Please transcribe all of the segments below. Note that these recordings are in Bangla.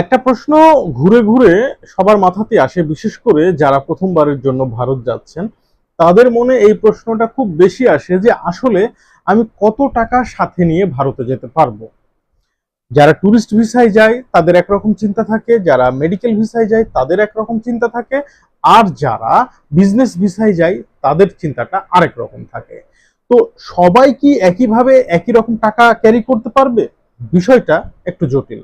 একটা প্রশ্ন ঘুরে ঘুরে সবার মাথাতে আসে, বিশেষ করে যারা প্রথমবারের জন্য ভারত যাচ্ছেন। তাদের মনে এই প্রশ্নটা খুব বেশি আসে যে, আসলে আমি কত টাকা সাথে নিয়ে ভারতে যেতে পারব? যারা ট্যুরিস্ট ভিসায় যায়, তাদের একরকম চিন্তা থাকে। যারা মেডিকেল ভিসায় যায়, তাদের একরকম চিন্তা থাকে। আর যারা বিজনেস ভিসায় যায়, তাদের চিন্তাটা আরেক রকম থাকে। তো সবাই কি একইভাবে একই রকম টাকা ক্যারি করতে পারবে? বিষয়টা একটু জটিল।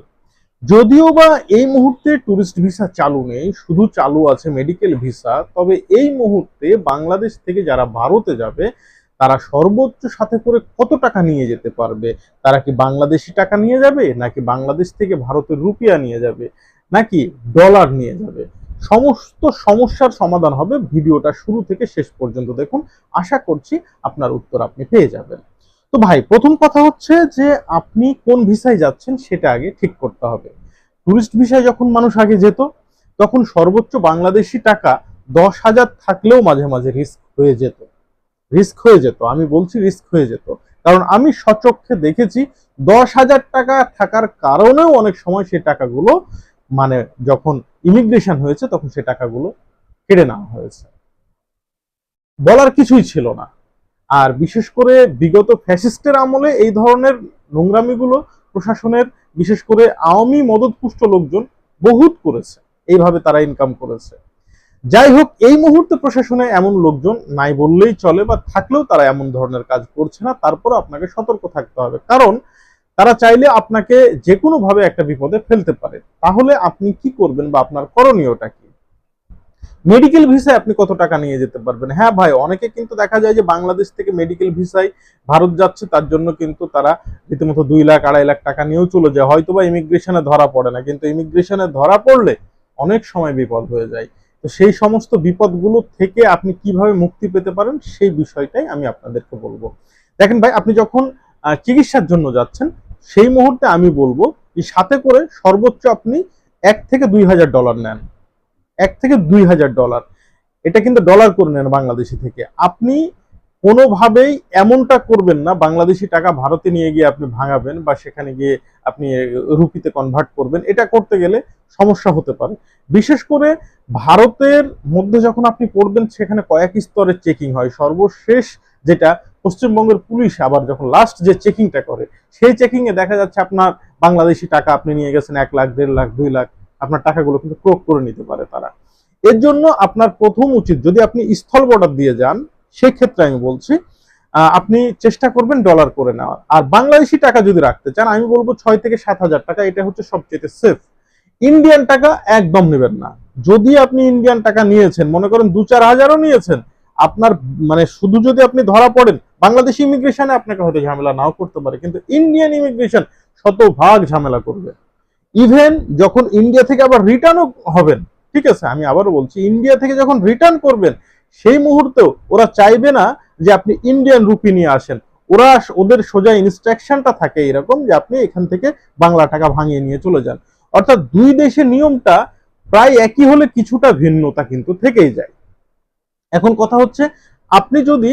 যদিও বা এই মুহূর্তে ট্যুরিস্ট ভিসা চালু নেই, শুধু চালু আছে মেডিকেল ভিসা তবে এই মুহূর্তে বাংলাদেশ থেকে যারা ভারতে যাবে, তারা সর্বোচ্চ সাথে করে কত টাকা নিয়ে যেতে পারবে? তারা কি বাংলাদেশি টাকা নিয়ে যাবে, নাকি বাংলাদেশ থেকে ভারতের রুপিয়া নিয়ে যাবে, নাকি ডলার নিয়ে যাবে? সমস্ত সমস্যার সমাধান হবে ভিডিওটা শুরু থেকে শেষ পর্যন্ত দেখুন। আশা করছি আপনার উত্তর আপনি পেয়ে যাবেন। তো ভাই, প্রথম কথা হচ্ছে যে আপনি কোন ভিসায় যাচ্ছেন সেটা আগে ঠিক করতে হবে। টুরিস্ট ভিসায় যখন মানুষ আগে যেত, তখন সর্বোচ্চ বাংলাদেশি টাকা দশ হাজার থাকলেও মাঝে মাঝে রিস্ক হয়ে যেত। রিস্ক হয়ে যেত, আমি বলছি রিস্ক হয়ে যেত। কারণ আমি সচক্ষে দেখেছি দশ হাজার টাকা থাকার কারণেও অনেক সময় সে টাকাগুলো মানে যখন ইমিগ্রেশন হয়েছে তখন সে টাকাগুলো কেড়ে নেওয়া হয়েছে। বলার কিছুই ছিল না। আর বিশেষ করে বিগত ফ্যাসিস্টের আমলে এই ধরনের নোংরামিগুলো প্রশাসনের, বিশেষ করে আওয়ামী মদতপুষ্ট লোকজন বহুত করেছে, এইভাবে তারা ইনকাম করেছে। যাই হোক, এই মুহূর্তে প্রশাসনে এমন লোকজন নাই বললেই চলে বা থাকলেও তারা এমন ধরনের কাজ করছে না, তারপর আপনাকে সতর্ক থাকতে হবে। কারণ তারা চাইলে আপনাকে যে কোনো ভাবে একটা বিপদে ফেলতে পারে। তাহলে আপনি কি করবেন বা আপনার করণীয়টা কি? মেডিকেল ভিসায় আপনি কত টাকা নিয়ে যেতে পারবেন? হ্যাঁ ভাই, অনেকে কিন্তু দেখা যায় যে বাংলাদেশ থেকে মেডিকেল ভিসায় ভারত যাচ্ছে, তার জন্য কিন্তু তারা রীতিমতো দুই লাখ, আড়াই লাখ টাকা নিয়েও চলে যায়। হয়তো বা ইমিগ্রেশনে ধরা পড়ে না, কিন্তু ইমিগ্রেশনে ধরা পড়লে অনেক সময় বিপদ হয়ে যায়। তো সেই সমস্ত বিপদগুলো থেকে আপনি কীভাবে মুক্তি পেতে পারেন, সেই বিষয়টাই আমি আপনাদেরকে বলব। দেখেন ভাই, আপনি যখন চিকিৎসার জন্য যাচ্ছেন, সেই মুহূর্তে আমি বলব যে সাথে করে সর্বোচ্চ আপনি এক থেকে দুই হাজার ডলার নেন। এক থেকে দুই হাজার ডলার এটা কিন্তু ডলার করে নেন বাংলাদেশি থেকে। আপনি কোনোভাবেই এমনটা করবেন না, বাংলাদেশি টাকা ভারতে নিয়ে গিয়ে আপনি ভাঙাবেন বা সেখানে গিয়ে আপনি রুপিতে কনভার্ট করবেন। এটা করতে গেলে সমস্যা হতে পারে। বিশেষ করে ভারতের মধ্যে যখন আপনি পড়বেন, সেখানে কয়েক স্তরের চেকিং হয়। সর্বশেষ যেটা পশ্চিমবঙ্গের পুলিশ আবার যখন লাস্ট যে চেকিংটা করে, সেই চেকিং এ দেখা যাচ্ছে আপনার বাংলাদেশি টাকা আপনি নিয়ে গেছেন এক লাখ, দেড় লাখ, দুই লাখ। আপনার টাকাগুলো কিন্তু ক্রোক করে নিতে পারে তারা। এর জন্য আপনার প্রথম উচিত যদি আপনি স্থল বর্ডার দিয়ে যান সেই ক্ষেত্রে আমি বলছি আপনি চেষ্টা করবেন ডলার করে নেওয়ার। আর বাংলাদেশি টাকা যদি রাখতে চান, আমি বলব ছয় থেকে সাত হাজার টাকা, এটা হচ্ছে সবচেয়ে সেফ ইন্ডিয়ান টাকা একদম নেবেন না। যদি আপনি ইন্ডিয়ান টাকা নিয়েছেন, মনে করেন দু চার হাজারও নিয়েছেন, আপনার মানে শুধু যদি আপনি ধরা পড়েন, বাংলাদেশ ইমিগ্রেশনে আপনাকে হয়তো ঝামেলা নাও করতে পারে, কিন্তু ইন্ডিয়ান ইমিগ্রেশন শতভাগ ঝামেলা করবে। ইভেন যখন ইন্ডিয়া থেকে আবার রিটার্নও হবেন, ঠিক আছে? আমি আবারও বলছি ইন্ডিয়া থেকে যখন রিটার্ন করবেন, সেই মুহূর্তেও ওরা চাইবে না যে আপনি ইন্ডিয়ান রুপি নিয়ে আসেন। ওরা ওদের সোজা ইনস্ট্রাকশনটা থাকে এরকম যে আপনি এখান থেকে বাংলা টাকা ভাঙিয়ে নিয়ে চলে যান। অর্থাৎ দুই দেশের নিয়মটা প্রায় একই হলে কিছুটা ভিন্নতা কিন্তু থেকেই যায়। এখন কথা হচ্ছে, আপনি যদি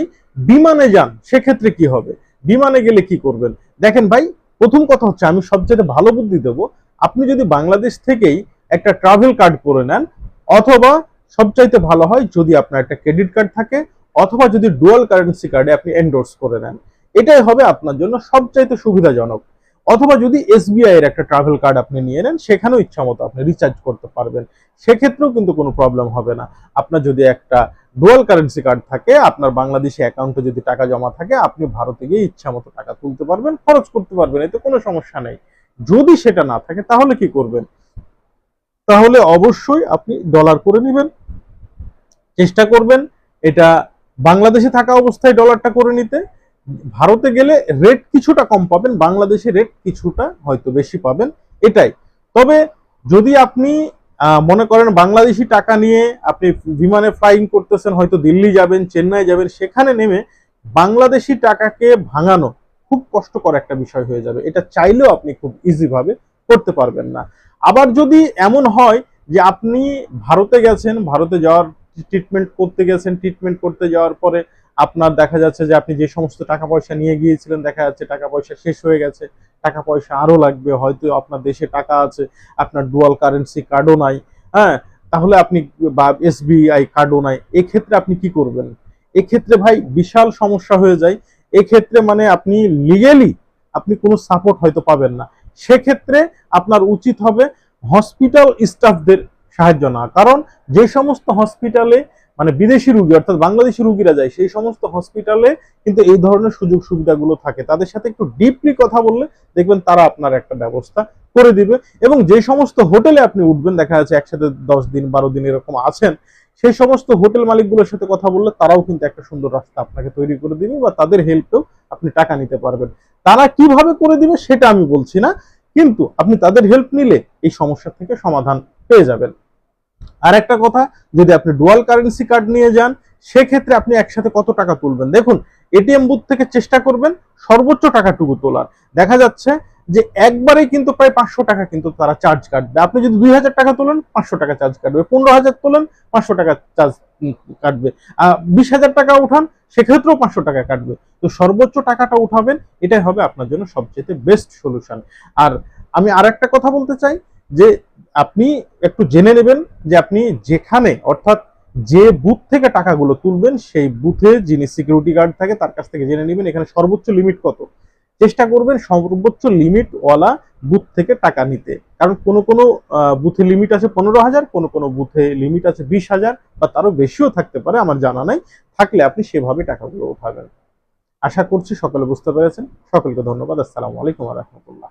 বিমানে যান, সেক্ষেত্রে কি হবে? বিমানে গেলে কি করবেন? দেখেন ভাই, প্রথম কথা হচ্ছে, আমি সবচেয়ে ভালো বুদ্ধি দেব আপনি যদি বাংলাদেশ থেকেই একটা ট্রাভেল কার্ড করে নেন, অথবা সবচাইতে ভালো হয় যদি আপনার একটা ক্রেডিট কার্ড থাকে, অথবা যদি ডুয়াল কারেন্সি কার্ডে আপনি এন্ডোর্স করে নেন, এটাই হবে আপনার জন্য সবচাইতে সুবিধাজনক। অথবা যদি এসবিআই এর একটা ট্রাভেল কার্ড আপনি নিয়ে নেন, সেখানেও ইচ্ছা মতো আপনি রিচার্জ করতে পারবেন। সেক্ষেত্রেও কিন্তু কোনো প্রবলেম হবে না। আপনার যদি একটা ডুয়াল কারেন্সি কার্ড থাকে, আপনার বাংলাদেশি অ্যাকাউন্টে যদি টাকা জমা থাকে, আপনি ভারতে গিয়ে ইচ্ছা মতো টাকা তুলতে পারবেন, খরচ করতে পারবেন, এতে কোনো সমস্যা নেই। যদি সেটা না থাকে, তাহলে কি করবেন? তাহলে অবশ্যই আপনি ডলার করে নেবেন। চেষ্টা করবেন এটা বাংলাদেশে থাকা অবস্থায় ডলারটা করে নিতে। ভারতে গেলে রেট কিছুটা কম পাবেন, বাংলাদেশে রেট কিছুটা হয়তো বেশি পাবেন, এটাই। তবে যদি আপনি মনে করেন বাংলাদেশি টাকা নিয়ে আপনি বিমানে ফ্লাইং করতেছেন, হয়তো দিল্লি যাবেন, চেন্নাই যাবেন, সেখানে নেমে বাংলাদেশি টাকাকে ভাঙানো খুব কষ্টকর একটা বিষয় হয়ে যাবে। এটা চাইলেও আপনি খুব ইজি ভাবে করতে পারবেন না। আবার যদি এমন হয় যে আপনি ভারতে গেছেন, ভারতে যাওয়ার ট্রিটমেন্ট করতে গেছেন ট্রিটমেন্ট করতে যাওয়ার পরে আপনার দেখা যাচ্ছে যে আপনি যে সমস্ত টাকা পয়সা নিয়ে গিয়েছিলেন, দেখা যাচ্ছে টাকা পয়সা শেষ হয়ে গেছে, টাকা পয়সা আরও লাগবে, হয়তো আপনার দেশে টাকা আছে, আপনার ডুয়াল কারেন্সি কার্ডও নাই হ্যাঁ? তাহলে আপনি বা এসবিআই কার্ডও নাই। এক্ষেত্রে আপনি কি করবেন? এক্ষেত্রে ভাই বিশাল সমস্যা হয়ে যায় এক্ষেত্রে মানে আপনি লিগেলি আপনি কোনো সাপোর্ট হয়তো পাবেন না। সেক্ষেত্রে আপনার উচিত হবে হসপিটাল স্টাফদের সাহায্য না কারণ যে সমস্ত হসপিটালে মানে বিদেশি রুগী, অর্থাৎ বাংলাদেশি রুগীরা যায়, সেই সমস্ত হসপিটালে কিন্তু এই ধরনের সুযোগ সুবিধাগুলো থাকে। তাদের সাথে একটু ডিপলি কথা বললে দেখবেন তারা আপনার একটা ব্যবস্থা করে দিবে। এবং যে সমস্ত হোটেলে আপনি উঠবেন, দেখা যাচ্ছে একসাথে দশ দিন, বারো দিন এরকম আছেন সেই সমস্ত হোটেল মালিকগুলোর সাথে কথা বললে তারাও কিন্তু একটা সুন্দর রাস্তা আপনাকে তৈরি করে দিবে বা তাদের হেল্পেও আপনি টাকা নিতে পারবেন। তারা কীভাবে করে দিবে সেটা আমি বলছি না, কিন্তু আপনি তাদের হেল্প নিলে এই সমস্যা থেকে সমাধান পেয়ে যাবেন। আর একটা কথা, যদি আপনি ডুয়াল কারেন্সি কার্ড নিয়ে যান, সেক্ষেত্রে আপনি একসাথে কত টাকা তুলবেন? দেখুন এটিএম বুথ থেকে চেষ্টা করবেন সর্বোচ্চ টাকাটুকু তোলার। দেখা যাচ্ছে যে একবারে কিন্তু প্রায় পাঁচশো টাকা কিন্তু তারা চার্জ কাটবে। আপনি যদি দুই হাজার টাকা তোলেন, পাঁচশো টাকা চার্জ কাটবে। পনেরো হাজার তোলেন, পাঁচশো টাকা চার্জ কাটবে। বিশ হাজার টাকা উঠান, সেক্ষেত্রেও পাঁচশো টাকা কাটবে। তো সর্বোচ্চ টাকাটা উঠাবেন, এটাই হবে আপনার জন্য সবচেয়ে বেস্ট সলিউশন আর আমি আর একটা কথা বলতে চাই, যে আপনি একটু জেনে নেবেন যে আপনি যেখানে, অর্থাৎ যে বুথ থেকে টাকাগুলো তুলবেন, সেই বুথে যিনি সিকিউরিটি গার্ড থাকে, তার কাছ থেকে জেনে নেবেন, এখানে সর্বোচ্চ লিমিট কত? চেষ্টা করবেন সর্বোচ্চ লিমিটওয়ালা বুথ থেকে টাকা নিতে। কারণ কোনো কোনো বুথে লিমিট আছে পনেরো হাজার, কোনো কোনো বুথে লিমিট আছে বিশ হাজার, বা তারও বেশিও থাকতে পারে, আমার জানা নাই। থাকলে আপনি সেভাবে টাকাগুলো উঠাবেন। আশা করছি সকলে বুঝতে পেরেছেন। সকলকে ধন্যবাদ। আসসালামু আলাইকুম রহমতুল্লাহ।